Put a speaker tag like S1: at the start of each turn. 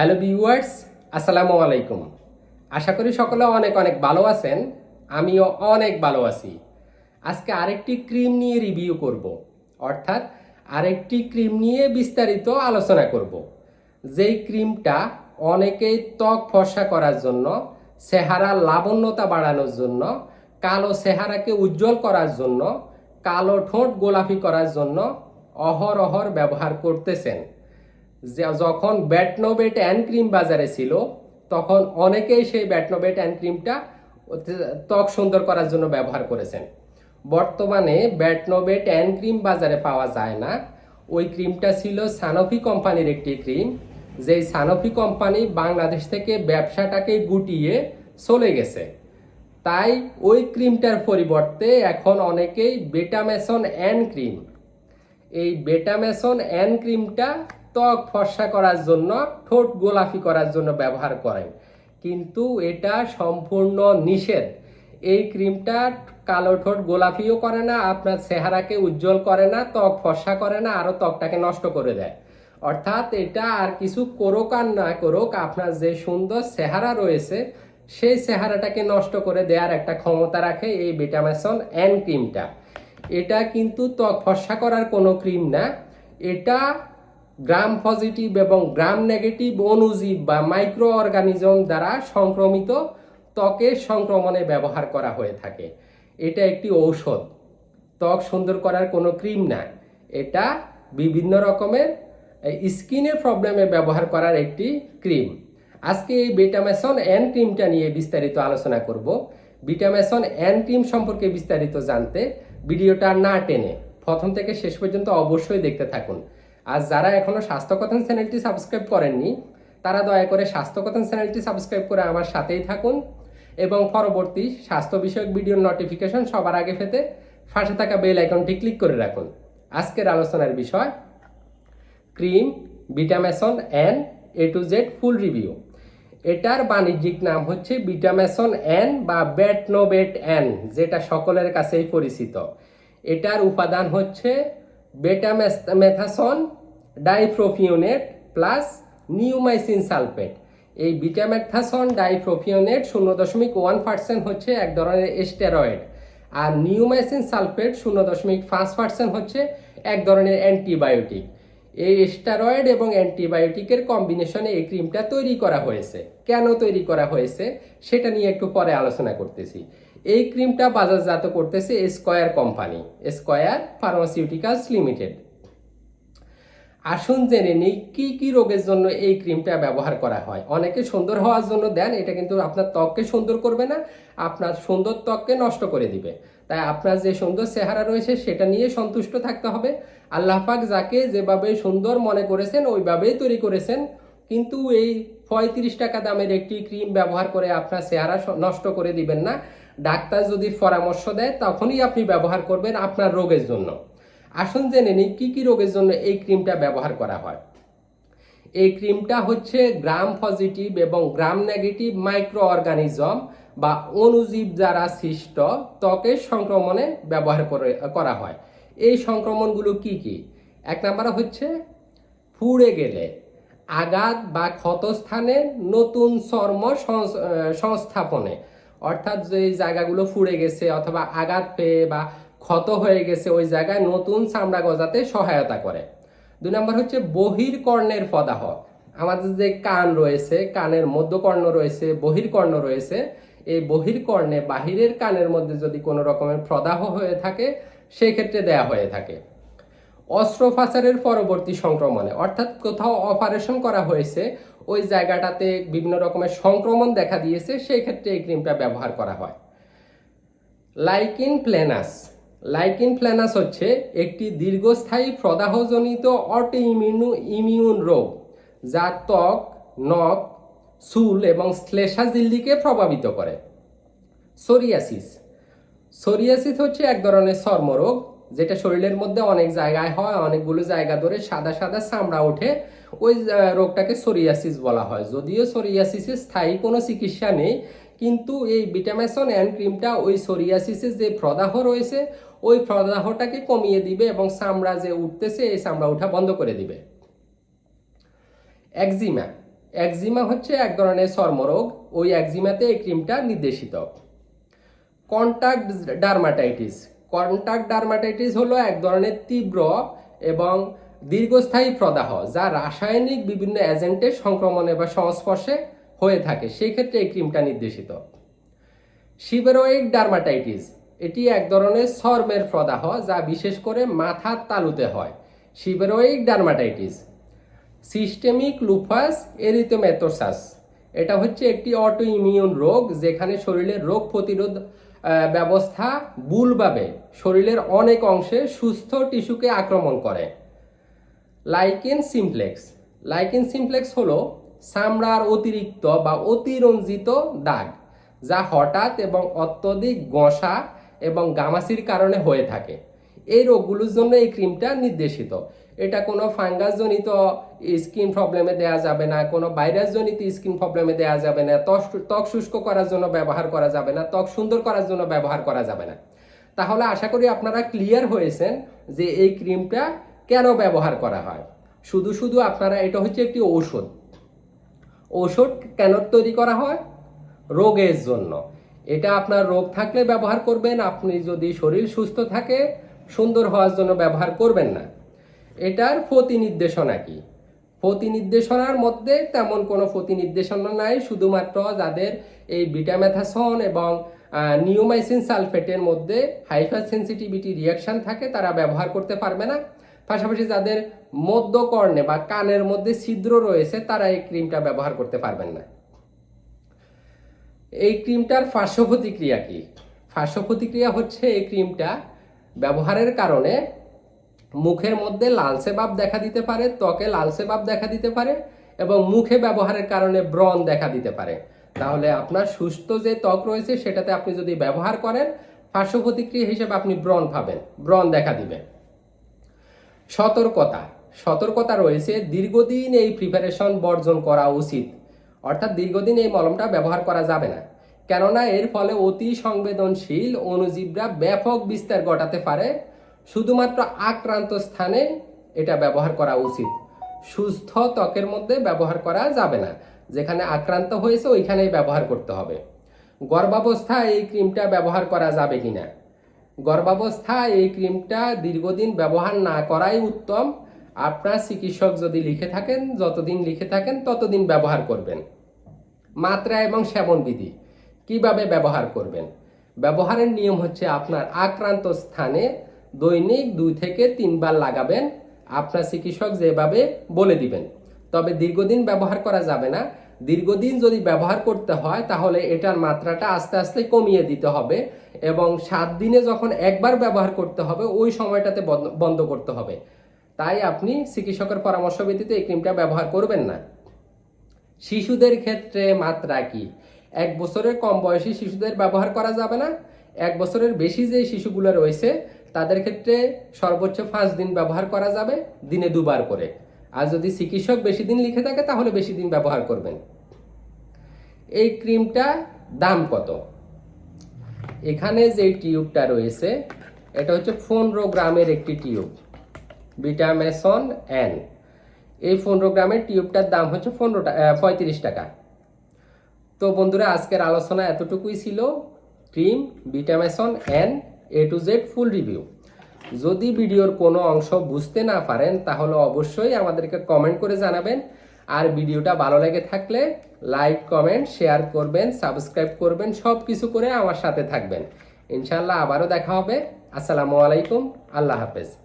S1: Hello viewers, আসসালামু আলাইকুম। আশা করি সকলে অনেক অনেক ভালো আছেন, আমিও অনেক ভালো আছি। আজকে আরেকটি ক্রিম নিয়ে রিভিউ করব, অর্থাৎ আরেকটি ক্রিম নিয়ে বিস্তারিত আলোচনা করব। যেই ক্রিমটা অনেকেই ত্বক ফর্সা করার জন্য, চেহারা লাবণ্যতা বাড়ানোর জন্য, কালো চেহারাকে উজ্জ্বল করার জন্য, কালো ঠোঁট গোলাপি করার জন্য অহরহর ব্যবহার করতেছেন। যখন ব্যাটনোবেট অ্যান্ড ক্রিম বাজারে ছিল, তখন অনেকেই সেই ব্যাটনোবেট অ্যান্ড ক্রিমটা ত্বক সুন্দর করার জন্য ব্যবহার করেছেন। বর্তমানে ব্যাটনোবেট অ্যান্ড ক্রিম বাজারে পাওয়া যায় না। ওই ক্রিমটা ছিল সানোফি কোম্পানির একটি ক্রিম যেই সানোফি কোম্পানি বাংলাদেশ থেকে ব্যবসাটাকে গুটিয়ে চলে গেছে। তাই ওই ক্রিমটার পরিবর্তে এখন অনেকেই বেটামেসন অ্যান্ড ক্রিম এই বেটামেসন অ্যান্ড ক্রিমটা ত্বক ফর্সা করার জন্য, ঠোঁট গোলাপি করার জন্য ব্যবহার করেন। কিন্তু এটা সম্পূর্ণ নিষেধ। এই ক্রিমটা কালো ঠোঁট গোলাপিও করে না, আপনার চেহারাকে উজ্জ্বল করে না, ত্বক ফর্সা করে না, আরও ত্বকটাকে নষ্ট করে দেয়। অর্থাৎ এটা আর কিছু করুক আর না করুক, আপনার যে সুন্দর চেহারা রয়েছে, সেই চেহারাটাকে নষ্ট করে দেওয়ার একটা ক্ষমতা রাখে এই বেটামেসন অ্যান ক্রিমটা। এটা কিন্তু ত্বক ফর্সা করার কোনো ক্রিম না। এটা গ্রাম পজিটিভ এবং গ্রাম নেগেটিভ অনুজীব বা মাইক্রো অর্গানিজম দ্বারা সংক্রমিত ত্বকের সংক্রমণে ব্যবহার করা হয়ে থাকে। এটা একটি ঔষধ। ত্বক সুন্দর করার কোনো ক্রিম না এটা বিভিন্ন রকমের স্কিনের প্রবলেমে ব্যবহার করার একটি ক্রিম। আজকে এই বেটামেসন অ্যান ক্রিমটা নিয়ে বিস্তারিত আলোচনা করব। বিটামেসন অ্যান ক্রিম সম্পর্কে বিস্তারিত জানতে ভিডিওটা না টেনে প্রথম থেকে শেষ পর্যন্ত অবশ্যই দেখতে থাকুন। আর যারা এখনও স্বাস্থ্যকথন চ্যানেলটি সাবস্ক্রাইব করেননি, তারা দয়া করে স্বাস্থ্যকথন চ্যানেলটি সাবস্ক্রাইব করে আমার সাথেই থাকুন এবং পরবর্তী স্বাস্থ্য বিষয়ক ভিডিওর নোটিফিকেশন সবার আগে পেতে পাশে থাকা বেল আইকনটি ক্লিক করে রাখুন। আজকের আলোচনার বিষয় cream Betameson N A to Z full review এটার বাণিজ্যিক নাম হচ্ছে বিটামেসন অ্যান বা ব্যাটনোবেট অ্যান যেটা সকলের কাছেই পরিচিত। এটার উপাদান হচ্ছে betamethasone dipropionate plus neomycin sulphate. এই বিটামেথাসন ডাইপ্রোফিওনেট শূন্য দশমিক ওয়ান পার্সেন্ট হচ্ছে এক ধরনের স্টেরয়েড আর নিউমাইসিন সালফেট শূন্য দশমিক পাঁচ পার্সেন্ট হচ্ছে এক ধরনের অ্যান্টিবায়োটিক। এই স্টেরয়েড এবং অ্যান্টিবায়োটিকের কম্বিনেশনে এই ক্রিমটা তৈরি করা হয়েছে। কেন তৈরি করা হয়েছে সেটা নিয়ে একটু পরে আলোচনা করতেছি। এই ক্রিমটা বাজারজাত করতেছে Square company Square pharmaceuticals limited আসুন জেনে নিই কি কি রোগের জন্য এই ক্রিমটা ব্যবহার করা হয়। অনেকে সুন্দর হওয়ার জন্য দেন, এটা কিন্তু আপনার ত্বককে সুন্দর করবে না, আপনার সুন্দর ত্বককে নষ্ট করে দিবে। তাই আপনার যে সুন্দর চেহারা রয়েছে, সেটা নিয়ে সন্তুষ্ট থাকতে হবে। আল্লাহ পাক যাকে যেভাবে সুন্দর মনে করেছেন, ওইভাবেই তৈরি করেছেন। কিন্তু এই পঁয়ত্রিশ টাকা দামের একটি ক্রিম ব্যবহার করে আপনার চেহারা নষ্ট করে দিবেন না। ডাক্তার যদি পরামর্শ দেয়, তখনই আপনি ব্যবহার করবেন আপনার রোগের জন্য। আসুন জেনে নিই কী কী রোগের জন্য এই ক্রিমটা ব্যবহার করা হয়। এই ক্রিমটা হচ্ছে গ্রাম পজিটিভ এবং গ্রাম নেগেটিভ মাইক্রো অর্গানিজম বা অণুজীব যারা সৃষ্ট ত্বকের সংক্রমণে ব্যবহার করে, করা হয়। এই সংক্রমণগুলো কি কি? এক নম্বরে হচ্ছে ফুড়ে গেলে, আঘাত বা ক্ষতস্থানে নতুন চর্ম সংস্থাপনে, অর্থাৎ যে জায়গাগুলো ফুড়ে গেছে অথবা আঘাত পেয়ে বা ক্ষত হয়ে গেছে ওই জায়গায় নতুন চামড়া গজাতে সহায়তা করে। দুই নম্বর হচ্ছে বহির্কর্ণের প্রদাহ আমাদের যে কান রয়েছে, কানের মধ্যকর্ণ রয়েছে, বহির্কর্ণ রয়েছে, এই বহির্কর্ণে বাহিরের কানের মধ্যে যদি কোনো রকমের প্রদাহ হয়ে থাকে সেই ক্ষেত্রে দেয়া হয়ে থাকে। অস্ত্রোপচারের পরবর্তী সংক্রমণে, অর্থাৎ কোথাও অপারেশন করা হয়েছে, ওই জায়গাটাতে বিভিন্ন রকমের সংক্রমণ দেখা দিয়েছে সেই ক্ষেত্রে এই ক্রিমটা ব্যবহার করা হয়। লাইকিন প্লেনাস লাইকিন প্ল্যানাস হচ্ছে একটি দীর্ঘস্থায়ী প্রদাহজনিত অটো ইমিউন ইমিউন রোগ, যা ত্বক, নখ, চুল এবং শ্লেষাজিল্লিকে প্রভাবিত করে। সোরিয়াসিস। সোরিয়াসিস হচ্ছে এক ধরনের চর্মরোগ, যেটা শরীরের মধ্যে অনেক জায়গায় হয়, অনেকগুলো জায়গা ধরে সাদা সাদা চামড়া ওঠে। ওই রোগটাকে সোরিয়াসিস বলা হয়। যদিও সোরিয়াসিসের স্থায়ী কোনো চিকিৎসা নেই, কিন্তু এই ভিটামেসন অ্যান্ড ক্রিমটা ওই সোরিয়াসিসের যে প্রদাহ রয়েছে ওই প্রদাহটাকে কমিয়ে দিবে এবং চামড়া যে উঠতেছে, এই চামড়া উঠা বন্ধ করে দিবে। একজিমা। একজিমা হচ্ছে এক ধরনের চর্মরোগ। ওই একজিমাতে এই ক্রিমটা নির্দেশিত। Contact dermatitis. কন্টাক্ট ডার্মাটাইটিস হলো এক ধরনের তীব্র এবং দীর্ঘস্থায়ী প্রদাহ যা রাসায়নিক বিভিন্ন এজেন্টের সংক্রমণে বা সংস্পর্শে হয়ে থাকে। সেই ক্ষেত্রে এই ক্রিমটা নির্দেশিত। Seborrheic dermatitis. এটি এক ধরনের চর্মের প্রদাহ যা বিশেষ করে মাথার তালুতে হয় সিবেরোইক ডার্মাটাইটিস। সিস্টেমিক লুফাস এরিথোমেটোসাস। এটা হচ্ছে একটি অটো ইমিউন রোগ যেখানে শরীরের রোগ প্রতিরোধ ব্যবস্থা ভুলভাবে শরীরের অনেক অংশে সুস্থ টিস্যুকে আক্রমণ করে। Lichen simplex. লাইকেন সিমপ্লেক্স হলো চামড়ার অতিরিক্ত বা অতিরঞ্জিত দাগ, যা হঠাৎ এবং অত্যধিক গসা এবং গামাসির কারণে হয়ে থাকে। এই রোগগুলোর জন্য এই ক্রিমটা নির্দেশিত। এটা কোনো ফাঙ্গাসজনিত স্কিন প্রবলেমে দেওয়া যাবে না, কোনো ভাইরাসজনিত স্কিন প্রবলেমে দেওয়া যাবে না ত্বক শুষ্ক করার জন্য ব্যবহার করা যাবে না, ত্বক সুন্দর করার জন্য ব্যবহার করা যাবে না। তাহলে আশা করি আপনারা ক্লিয়ার হয়েছেন যে এই ক্রিমটা কেন ব্যবহার করা হয়। শুধু শুধু আপনারা, এটা হচ্ছে একটি ঔষধ। ঔষধ কেন তৈরি করা হয়? রোগের জন্য। এটা আপনার রোগ থাকলে ব্যবহার করবেন, আপনি যদি শরীর সুস্থ থাকে, সুন্দর হওয়ার জন্য ব্যবহার করবেন না। এটার প্রতি নির্দেশনা কি? প্রতি নির্দেশনার মধ্যে তেমন কোনো প্রতি নির্দেশনা নাই, শুধুমাত্র যাদের এই বিটামেথাসন এবং নিওমাইসিন সালফেটের মধ্যে হাইফার সেন্সিটিভিটি রিয়াকশন থাকে, তারা ব্যবহার করতে পারবে না। পাশাপাশি যাদের মধ্যকর্ণে বা কানের মধ্যে ছিদ্র রয়েছে, তারা এই ক্রিমটা ব্যবহার করতে পারবেন না। এই ক্রিমটার পার্শ্ব প্রতিক্রিয়া কি? পার্শ্ব প্রতিক্রিয়া হচ্ছে এই ক্রিমটা ব্যবহারের কারণে মুখের মধ্যে লালচে ভাব দেখা দিতে পারে, ত্বকে লালচে ভাব দেখা দিতে পারে এবং মুখে ব্যবহারের কারণে ব্রণ দেখা দিতে পারে। তাহলে আপনার সুস্থ যে ত্বক রয়েছে সেটাতে আপনি যদি ব্যবহার করেন পার্শ্ব প্রতিক্রিয়া হিসেবে আপনি ব্রণ পাবেন, ব্রণ দেখা দিবে। সতর্কতা সতর্কতা রয়েছে, দীর্ঘদিন এই প্রিপারেশন বর্জন করা উচিত। অর্থাৎ দীর্ঘদিন এই মলমটা ব্যবহার করা যাবে না। কেননা এর ফলে অতি সংবেদনশীল অণুজীবরা ব্যাপক বিস্তার ঘটাতে পারে। শুধুমাত্র আক্রান্ত স্থানে এটা ব্যবহার করা উচিত। সুস্থ ত্বকের মধ্যে ব্যবহার করা যাবে না। যেখানে আক্রান্ত হয়েছে ওইখানেই ব্যবহার করতে হবে। গর্ভাবস্থায় এই ক্রিমটা ব্যবহার করা যাবে কিনা? গর্ভাবস্থায় এই ক্রিমটা দীর্ঘদিন ব্যবহার না করাই উত্তম। আপনার চিকিৎসক যদি লিখে থাকেন, যতদিন লিখে থাকেন, ততদিন ব্যবহার করবেন। মাত্রা এবং সেবন বিধি, কীভাবে ব্যবহার করবেন? ব্যবহারের নিয়ম হচ্ছে আপনার আক্রান্ত স্থানে দৈনিক দুই থেকে তিনবার লাগাবেন, আপনার চিকিৎসক যেভাবে বলে দিবেন। তবে দীর্ঘদিন ব্যবহার করা যাবে না। দীর্ঘদিন যদি ব্যবহার করতে হয়, তাহলে এটার মাত্রাটা আস্তে আস্তে কমিয়ে দিতে হবে এবং সাত দিনে যখন একবার ব্যবহার করতে হবে, ওই সময়টাতে বন্ধ- বন্ধ করতে হবে। তাই আপনি চিকিৎসকের পরামর্শ ব্যতীত এই ক্রিমটা ব্যবহার করবেন না। শিশুদের ক্ষেত্রে মাত্রা কি? এক বছরের কম বয়সী শিশুদের ব্যবহার করা যাবে না? এক বছরের বেশি যে শিশুগুলো রয়েছে, তাদের ক্ষেত্রে সর্বোচ্চ পাঁচ দিন ব্যবহার করা যাবে, দিনে দুবার করে। আর যদি চিকিৎসক বেশি দিন লিখে থাকে, তাহলে বেশি দিন ব্যবহার করবেন। এই ক্রিমটা দাম কত? এখানে যে টিউবটা রয়েছে, এটা হচ্ছে পনেরো গ্রামের একটি টিউব। বিটামেসন এন। এই পনেরো গ্রামের টিউবটার দাম হচ্ছে পনেরো পঁয়ত্রিশ টাকা। তো বন্ধুরা, আজকের আলোচনা এতটুকুই ছিল। Cream Betameson N, A to Z full review. যদি ভিডিওর কোনো অংশ বুঝতে না পারেন, তাহলে অবশ্যই আমাদেরকে কমেন্ট করে জানাবেন। আর ভিডিওটা ভালো লেগে থাকলে লাইক, কমেন্ট, শেয়ার করবেন, সাবস্ক্রাইব করবেন সব কিছু করে আমার সাথে থাকবেন। ইনশাল্লাহ আবারও দেখা হবে। আসসালামু আলাইকুম। আল্লাহ হাফেজ।